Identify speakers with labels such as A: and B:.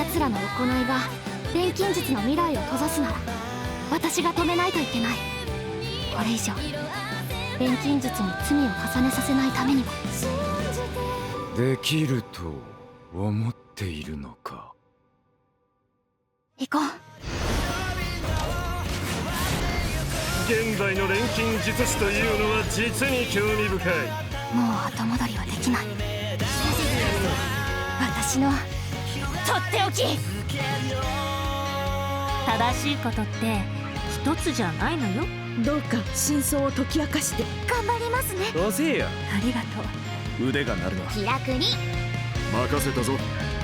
A: 奴らの行いが錬金術の未来を閉ざすなら私が止めないといけない。これ以上錬金術に罪を重ねさせないためにも。
B: できると思っているのか
A: 行こう。
C: 現代の錬金術師というのは実に興味深い。
A: もう後戻りはできない。私のとっておき。
D: 正しいことって一つじゃないのよ。
E: どうか真相を解き明かして。
A: 頑張りますね。
F: 遅えよ。
D: ありがとう。
F: 腕が鳴るな
A: 気楽に。
F: 任せたぞ。
A: はい